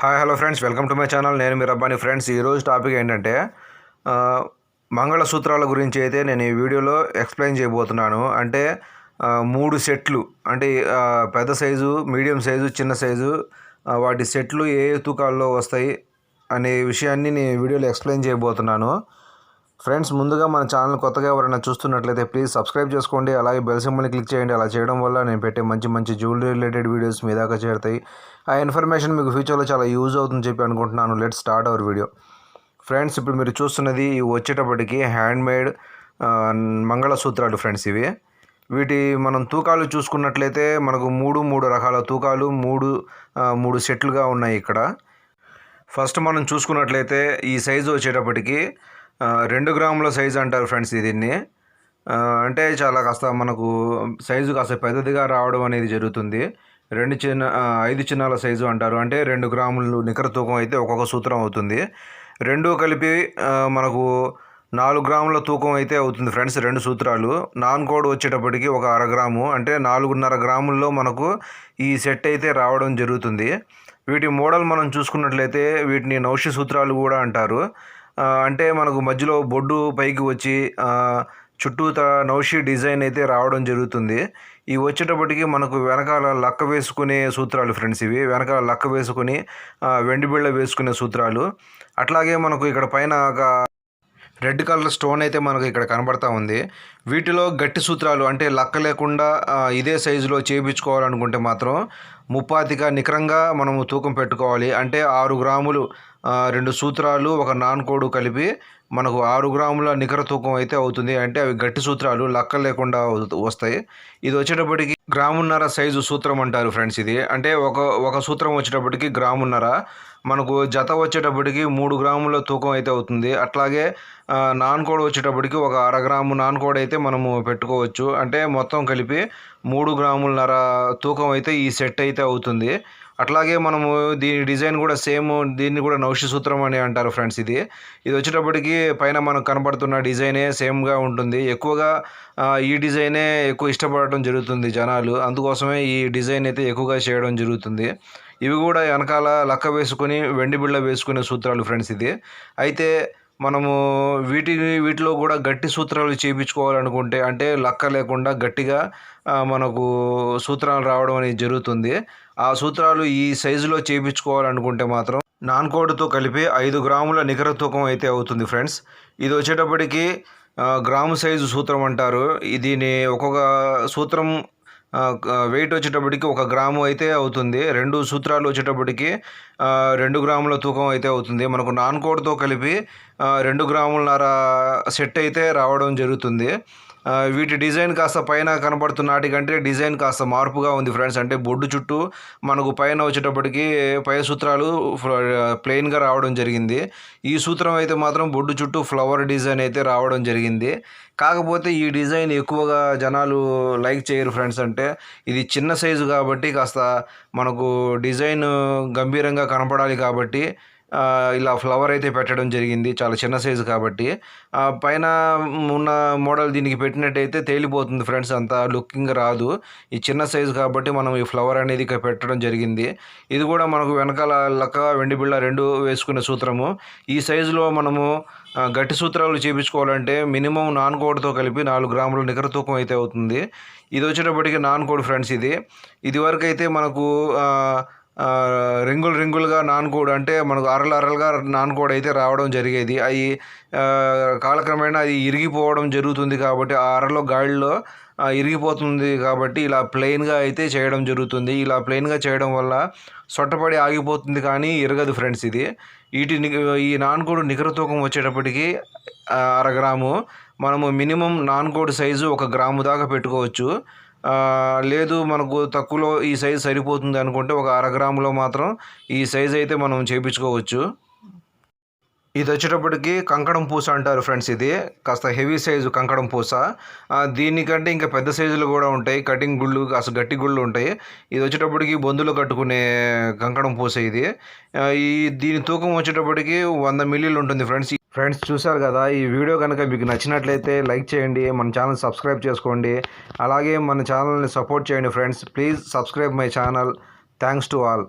Hi hello friends. Welcome to my channel. నేను మీ Rabbani. Friends ఈరోజు టాపిక్ ఏంటంటే మంగళసూత్రాల గురించి అయితే నేను ఈ వీడియోలో ఎక్స్ప్లెయిన్ చేయబోతున్నాను. అంటే మూడు సెట్లు. అంటే పెద్ద సైజు మీడియం సైజు చిన్న సైజు వాటి సెట్లు ఏ ఏ తూకాల్లో వస్తాయి అనే విషయాన్ని నేను వీడియోలో ఎక్స్ప్లెయిన్ చేయబోతున్నాను. ఫ్రెండ్స్ ముందుగా మన ఛానల్ కొత్తగా ఎవరైనా చూస్తున్నట్లయితే ప్లీజ్ సబ్స్క్రైబ్ చేసుకోండి. అలాగే బెల్ సింబల్ని క్లిక్ చేయండి. అలా చేయడం వల్ల నేను పెట్టే మంచి మంచి జ్యువెలరీ రిలేటెడ్ వీడియోస్ మీ దాకా చేరుతాయి. ఆ ఇన్ఫర్మేషన్ మీకు ఫ్యూచర్లో చాలా యూజ్ అవుతుందని చెప్పి అనుకుంటున్నాను. Let start our video. Friends ఇప్పుడు మీరు చూస్తున్నది ఇవి వచ్చేటప్పటికి హ్యాండ్మేడ్ మంగళసూత్రాలు ఫ్రెండ్స్ ఇవి. వీటి మనం తూకాలు చూసుకున్నట్లయితే మనకు మూడు మూడు రకాల తూకాలు మూడు మూడు సెట్లుగా ఉన్నాయి ఇక్కడ. ఫస్ట్ మనం చూసుకున్నట్లయితే ఈ సైజు వచ్చేటప్పటికి రెండు గ్రాముల సైజు అంటారు ఫ్రెండ్స్ దీన్ని. అంటే చాలా కాస్త మనకు సైజు కాస్త పెద్దదిగా రావడం అనేది జరుగుతుంది. రెండు చిన్న ఐదు చిన్నాల సైజు అంటారు. అంటే రెండు గ్రాములు నికర తూకం అయితే ఒక్కొక్క సూత్రం అవుతుంది. రెండు కలిపి మనకు నాలుగు గ్రాముల తూకం అయితే అవుతుంది ఫ్రెండ్స్ రెండు సూత్రాలు. నాన్ కోడ్ వచ్చేటప్పటికి ఒక అర గ్రాము. అంటే నాలుగున్నర గ్రాముల్లో మనకు ఈ సెట్ అయితే రావడం జరుగుతుంది. వీటి మోడల్ మనం చూసుకున్నట్లయితే వీటిని నౌషి సూత్రాలు కూడా అంటారు. అంటే మనకు మధ్యలో బొడ్డు పైకి వచ్చి చుట్టూ చుట్టూత నౌషి డిజైన్ అయితే రావడం జరుగుతుంది. ఇవి వచ్చేటప్పటికి మనకు వెనకాల లక్క వేసుకునే సూత్రాలు ఫ్రెండ్స్ ఇవి. వెనకాల లక్క వేసుకుని వెండి బిళ్ళ వేసుకునే సూత్రాలు. అట్లాగే మనకు ఇక్కడ పైన ఒక రెడ్ కలర్ స్టోన్ అయితే మనకు ఇక్కడ కనబడతా ఉంది. వీటిలో గట్టి సూత్రాలు అంటే లక్క లేకుండా ఇదే సైజులో చేయించుకోవాలనుకుంటే మాత్రం ముప్పాతిగా నికరంగా మనము తూకం పెట్టుకోవాలి. అంటే ఆరు గ్రాములు రెండు సూత్రాలు ఒక నాన్ కోడు కలిపి మనకు ఆరు గ్రాముల నికర తూకం అయితే అవుతుంది. అంటే అవి గట్టి సూత్రాలు లక్క లేకుండా వస్తాయి. ఇది వచ్చేటప్పటికి గ్రామున్నర సైజు సూత్రం అంటారు ఫ్రెండ్స్ ఇది. అంటే ఒక ఒక సూత్రం వచ్చేటప్పటికి గ్రామున్నర మనకు జత వచ్చేటప్పటికి మూడు గ్రాముల తూకం అయితే అవుతుంది. అట్లాగే ఆ, నాన్ కోడ్ వచ్చేటప్పటికి ఒక అర గ్రాము నాన్ కోడ్ అయితే మనము పెట్టుకోవచ్చు. అంటే మొత్తం కలిపి మూడు గ్రాములన్నర తూకం అయితే ఈ సెట్ అయితే అవుతుంది. అట్లాగే మనము దీని డిజైన్ కూడా సేమ్ దీన్ని కూడా నౌషి సూత్రం అని అంటారు ఫ్రెండ్స్ ఇది. ఇది వచ్చేటప్పటికి పైన మనకు కనబడుతున్న డిజైనే సేమ్గా ఉంటుంది. ఎక్కువగా ఈ డిజైనే ఎక్కువ ఇష్టపడటం జరుగుతుంది జనాలు. అందుకోసమే ఈ డిజైన్ అయితే ఎక్కువగా చేయడం జరుగుతుంది. ఇవి కూడా వెనకాల లక్క వేసుకొని వెండి బిళ్ళ వేసుకునే సూత్రాలు ఫ్రెండ్స్ ఇది. అయితే మనము వీటి వీటిలో కూడా గట్టి సూత్రాలు చేయించుకోవాలనుకుంటే అంటే లక్క లేకుండా గట్టిగా మనకు సూత్రాలు రావడం అనేది జరుగుతుంది. ఆ సూత్రాలు ఈ సైజులో చేయించుకోవాలనుకుంటే మాత్రం నాన్ కోడ్తో కలిపి ఐదు గ్రాముల నికర తూకం అయితే అవుతుంది ఫ్రెండ్స్. ఇది వచ్చేటప్పటికి గ్రాము సైజు సూత్రం అంటారు. దీని ఒక్కొక్క సూత్రం వెయిట్ వచ్చేటప్పటికి ఒక గ్రాము అయితే అవుతుంది. రెండు సూత్రాలు వచ్చేటప్పటికి రెండు గ్రాముల తూకం అయితే అవుతుంది. మనకు నాన్ కోడ్తో కలిపి రెండు గ్రాములన్నర సెట్ అయితే రావడం జరుగుతుంది. వీటి డిజైన్ కాస్త పైన కనబడుతున్న వాటికంటే డిజైన్ కాస్త మార్పుగా ఉంది ఫ్రెండ్స్. అంటే బొడ్డు చుట్టూ మనకు పైన వచ్చేటప్పటికి పై సూత్రాలు ప్లెయిన్గా రావడం జరిగింది. ఈ సూత్రం అయితే మాత్రం బొడ్డు చుట్టూ ఫ్లవర్ డిజైన్ అయితే రావడం జరిగింది. కాకపోతే ఈ డిజైన్ ఎక్కువగా జనాలు లైక్ చేయరు ఫ్రెండ్స్. అంటే ఇది చిన్న సైజు కాబట్టి కాస్త మనకు డిజైన్ గంభీరంగా కనపడాలి కాబట్టి ఇలా ఫ్లవర్ అయితే పెట్టడం జరిగింది. చాలా చిన్న సైజు కాబట్టి. పైన ఉన్న మోడల్ దీనికి పెట్టినట్టయితే తేలిపోతుంది ఫ్రెండ్స్ అంత. లుకింగ్ రాదు. ఈ చిన్న సైజు కాబట్టి మనం ఈ ఫ్లవర్ అనేది ఇక్కడ పెట్టడం జరిగింది. ఇది కూడా మనకు వెనకాల లక్క వెండి బిళ్ళ రెండు వేసుకునే సూత్రము. ఈ సైజులో మనము గట్టి సూత్రాలు చేయించుకోవాలంటే మినిమం నాన్ కోడ్తో కలిపి నాలుగు గ్రాముల నికర తూకం అయితే అవుతుంది. ఇది వచ్చేటప్పటికి నాన్ కోడ్ ఫ్రెండ్స్ ఇది. ఇది వరకు అయితే మనకు రింగులు రింగులుగా నానుకోడు. అంటే మనకు అరలు అరలుగా నానుకోడు అయితే రావడం జరిగేది. అవి కాలక్రమేణా అది ఇరిగిపోవడం జరుగుతుంది కాబట్టి ఆ అరలో గాడిలో ఇరిగిపోతుంది కాబట్టి ఇలా ప్లెయిన్గా అయితే చేయడం జరుగుతుంది. ఇలా ప్లెయిన్గా చేయడం వల్ల సొట్టపడి ఆగిపోతుంది కానీ ఇరగదు ఫ్రెండ్స్ ఇది. వీటి ఈ నాన్కోడు నికర తూకం వచ్చేటప్పటికి అర గ్రాము. మనము మినిమం నాన్కోడు సైజు ఒక గ్రాము దాకా పెట్టుకోవచ్చు. లేదు మనకు తక్కువలో ఈ సైజు సరిపోతుంది అనుకుంటే ఒక అర గ్రాములో మాత్రం ఈ సైజు అయితే మనం చేయించుకోవచ్చు ఇది వచ్చేటప్పటికి కంకణం పూస అంటారు ఫ్రెండ్స్ ఇది. కాస్త హెవీ సైజు కంకణం పూస. దీనికంటే ఇంకా పెద్ద సైజులు కూడా ఉంటాయి. కటింగ్ గుళ్ళు కాస్త గట్టి గుళ్ళు ఉంటాయి. ఇది వచ్చేటప్పటికి బొందులో కట్టుకునే కంకణం పూస ఇది. ఈ దీని తూకం వచ్చేటప్పటికి వంద మిల్లీలు ఉంటుంది ఫ్రెండ్స్. ఫ్రెండ్స్ చూసారు కదా ఈ వీడియో కనుక మీకు నచ్చినట్లయితే లైక్ చేయండి మన ఛానల్ సబ్స్క్రైబ్ చేసుకోండి. అలాగే మన ఛానల్ని సపోర్ట్ చేయండి friends. Please subscribe my channel. Thanks to all.